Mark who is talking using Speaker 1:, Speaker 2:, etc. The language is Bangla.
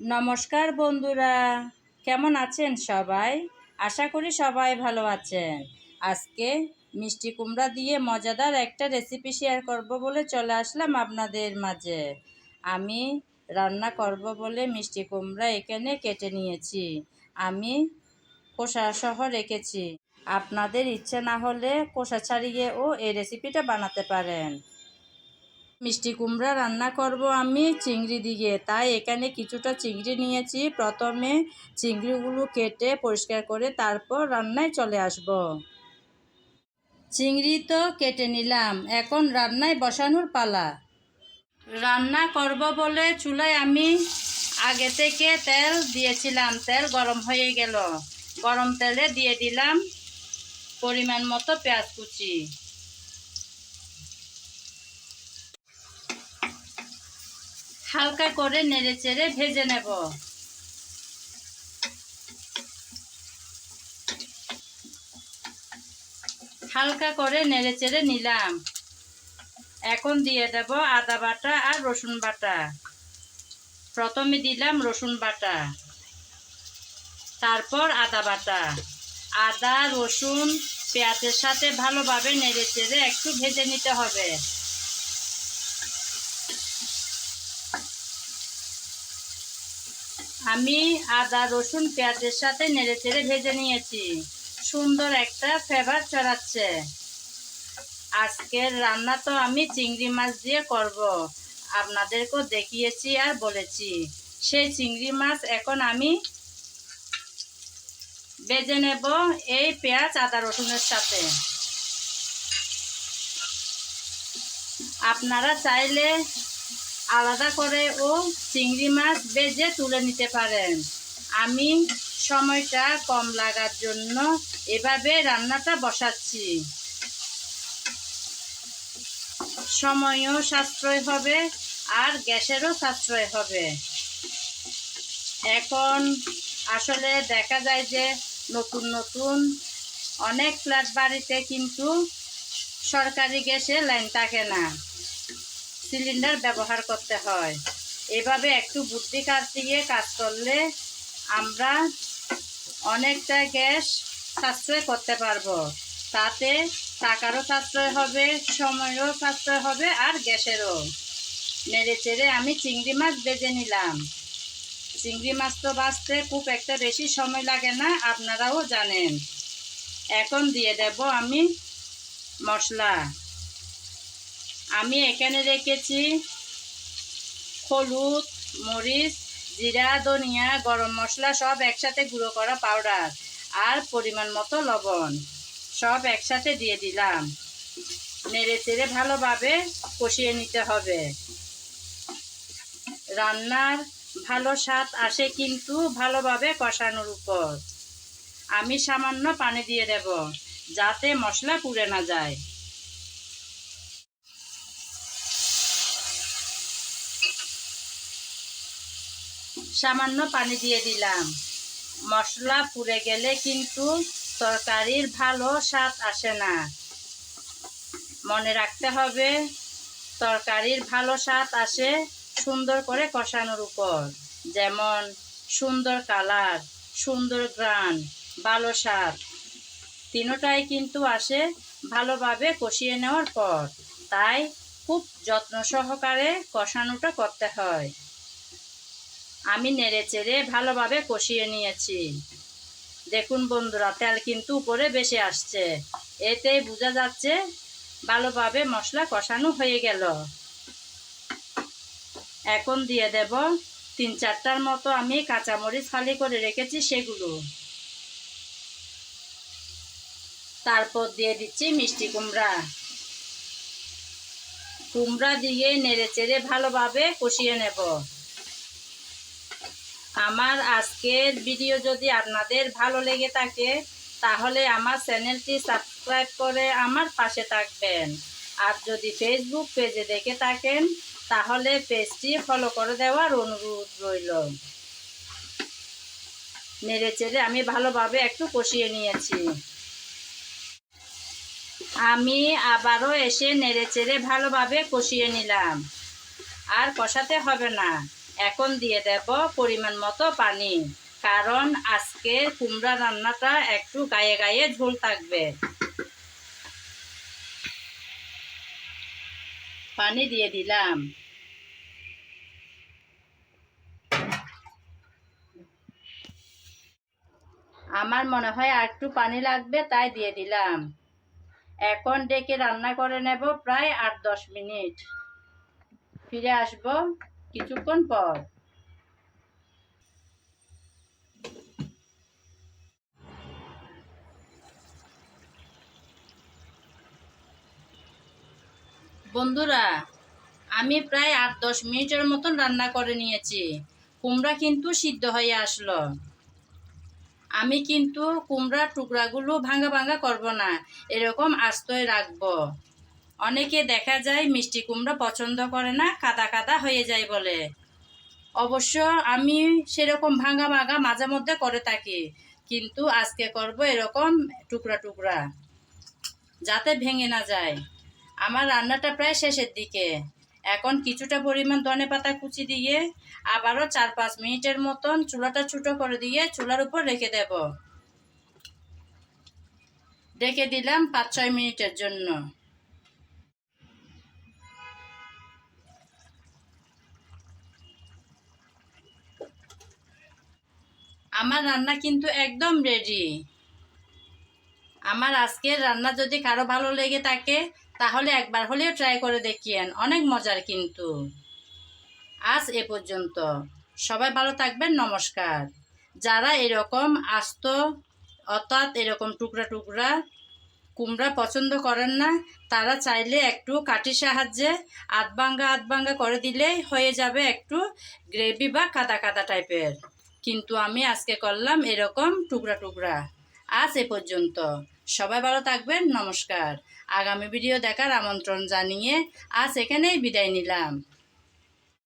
Speaker 1: নমস্কার বন্ধুরা, কেমন আছেন সবাই? আশা করি সবাই ভালো আছেন। আজকে মিষ্টি কুমড়া দিয়ে মজাদার একটা রেসিপি শেয়ার করব বলে চলে আসলাম আপনাদের মাঝে। আমি রান্না করব বলে মিষ্টি কুমড়া এখানে কেটে নিয়েছি। আমি কোষা সহ রেখেছি। আপনাদের ইচ্ছে না হলে কোষা ছাড়িয়েও এই রেসিপিটা বানাতে পারেন। মিষ্টি কুমড়া রান্না করব আমি, চিংড়ি দিয়ে। তাই এখানে কিছুটা চিংড়ি নিয়েছি। প্রথমে চিংড়িগুলো কেটে পরিষ্কার করে তারপর রান্নায় চলে আসব। চিংড়ি তো কেটে নিলাম। এখন রান্নায় বসানোর পালা। রান্না করব বলে চুলায় আমি আগে থেকে তেল দিয়েছিলাম। তেল গরম হয়ে গেল। গরম তেলে দিয়ে দিলাম পরিমাণ মতো পেঁয়াজ কুচি। হালকা করে নেড়ে চেড়ে ভেজে নেব। হালকা করে নেড়ে চেড়ে নিলাম। এখন দিয়ে দেব আদা বাটা আর রসুন বাটা। প্রথমে দিলাম রসুন বাটা। তারপর আদা বাটা। আদা, রসুন পেঁয়াজের সাথে ভালোভাবে নেড়ে চেড়ে একটু ভেজে নিতে হবে। আমি আদা, রসুন, পেঁয়াজের সাথে নেড়ে চেড়ে ভেজে নিয়েছি। সুন্দর একটা ফ্লেভার চড়াচ্ছে আজকের রান্না তো আমি চিংড়ি মাছ দিয়ে করব। আপনাদেরকেও দেখিয়েছি আর বলেছি। সেই চিংড়ি মাছ এখন আমি বেজে নেব এই পেঁয়াজ, আদা, রসুনের সাথে। আপনারা চাইলে আলাদা করে ও চিংড়ি মাছ বেজে তুলে নিতে পারেন। আমি সময়টা কম লাগার জন্য এভাবে রান্নাটা বসাচ্ছি। সময়ও সাশ্রয় হবে আর গ্যাসেরও সাশ্রয় হবে। এখন আসলে দেখা যায় যে নতুন নতুন অনেক ফ্ল্যাট বাড়িতে কিন্তু সরকারি গ্যাসে লাইন থাকে না। সিলিন্ডার ব্যবহার করতে হয়। এভাবে একটু বুদ্ধি কাজ কাটিয়ে কাজ করলে আমরা অনেকটা গ্যাস সাশ্রয় করতে পারব। তাতে টাকারও সাশ্রয় হবে, সময়ও সাশ্রয় হবে আর গ্যাসেরও। নেড়ে চেড়ে আমি চিংড়ি মাছ বেজে নিলাম। চিংড়ি মাছ তো বাঁচতে খুব একটা বেশি সময় লাগে না, আপনারাও জানেন। এখন দিয়ে দেব আমি মশলা। আমি এখানে রেখেছি হলুদ, মরিচ, জিরা, ধনিয়া, গরম মশলা সব একসাথে গুঁড়ো করা পাউডার আর পরিমাণ মতো লবণ সব একসাথে দিয়ে দিলাম। নেড়ে চেড়ে ভালোভাবে কষিয়ে নিতে হবে। রান্নার ভালো স্বাদ আসে কিন্তু ভালোভাবে কষানোর উপর। আমি সামান্য পানি দিয়ে দেব যাতে মশলা পুড়ে না যায়। সামান্য পানি দিয়ে দিলাম। মশলা পুড়ে গেলে কিন্তু তরকারির ভালো স্বাদ আসে না। মনে রাখতে হবে, তরকারির ভালো স্বাদ আসে সুন্দর করে কষানোর উপর। যেমন, সুন্দর কালার, সুন্দর গ্রান, ভালো স্বাদ। তিনোটাই কিন্তু আসে ভালোভাবে কষিয়ে নেওয়ার পর। তাই খুব যত্ন সহকারে কষানোটা করতে হয়। আমি নেড়ে চেড়ে ভালোভাবে কষিয়ে নিয়েছি। দেখুন বন্ধুরা, তেল কিন্তু উপরে বেশি আসছে। এতেই বোঝা যাচ্ছে ভালোভাবে মশলা কষানো হয়ে গেল। এখন দিয়ে দেব তিন চারটার মতো আমি কাঁচামরিচ খালি করে রেখেছি সেগুলো। তারপর দিয়ে দিচ্ছি মিষ্টি কুমড়া। কুমড়া দিয়ে নেড়ে চেড়ে ভালোভাবে কষিয়ে নেব। আমার আজকের ভিডিও যদি আপনাদের ভালো লেগে থাকে, তাহলে আমার চ্যানেলটি সাবস্ক্রাইব করে আমার পাশে থাকবেন। আর যদি ফেসবুক পেজে দেখে থাকেন, তাহলে পেজটি ফলো করে দেওয়ার অনুরোধ রইল। নেড়ে চেড়ে আমি ভালোভাবে একটু কষিয়ে নিয়েছি। আমি আবারও এসে নেড়ে চেড়ে ভালোভাবে কষিয়ে নিলাম। আর কষাতে হবে না। এখন দিয়ে দেব পরিমাণ মতো পানি। কারণ আজকে কুমড়া রান্নাটা একটু গায়ে গায়ে ঝোল থাকবে। পানি দিয়ে দিলাম। আমার মনে হয় আর একটু পানি লাগবে, তাই দিয়ে দিলাম। এখন ডেকে রান্না করে নেব প্রায় আট দশ মিনিট। ফিরে আসব। কিছুক্ষণ পর। বন্ধুরা, আমি প্রায় আট দশ মিনিটের মতন রান্না করে নিয়েছি। কুমড়া কিন্তু সিদ্ধ হয়ে আসলো। আমি কিন্তু কুমড়ার টুকরাগুলো ভাঙা ভাঙা করব না, এরকম আস্তই রাখব। অনেকে দেখা যায় মিষ্টি কুমড়া পছন্দ করে না, কাদা কাদা হয়ে যায় বলে। অবশ্য আমি সেরকম ভাঙা ভাঙা মাঝে মধ্যে করে থাকি, কিন্তু আজকে করব এরকম টুকরা টুকরা, যাতে ভেঙে না যায়। আমার রান্নাটা প্রায় শেষের দিকে। এখন কিছুটা পরিমাণ ধনে পাতা কুচি দিয়ে আবারও চার পাঁচ মিনিটের মতন চুলাটা ছোটো করে দিয়ে চুলার উপর রেখে দেব। রেখে দিলাম পাঁচ ছয় মিনিটের জন্য। আমার রান্না কিন্তু একদম রেডি আমার আজকের রান্না যদি কারও ভালো লেগে থাকে, তাহলে একবার হলেও ট্রাই করে দেখিয়েন। অনেক মজার কিন্তু। আজ এ পর্যন্ত। সবাই ভালো থাকবেন, নমস্কার। যারা এরকম আস্ত অর্থাৎ এরকম টুকরা টুকরা কুমড়া পছন্দ করেন না, তারা চাইলে একটু কাঠির সাহায্যে আধ ভাঙ্গা আধ ভাঙ্গা করে দিলেই হয়ে যাবে একটু গ্রেভি বা কাদা কাদা টাইপের কিন্তু আমি আজকে করলাম এরকম টুকরা টুকরা। আজ এ পর্যন্ত। সবাই ভালো থাকবেন, নমস্কার। আগামী ভিডিও দেখার আমন্ত্রণ জানিয়ে আজ এখানেই বিদায় নিলাম।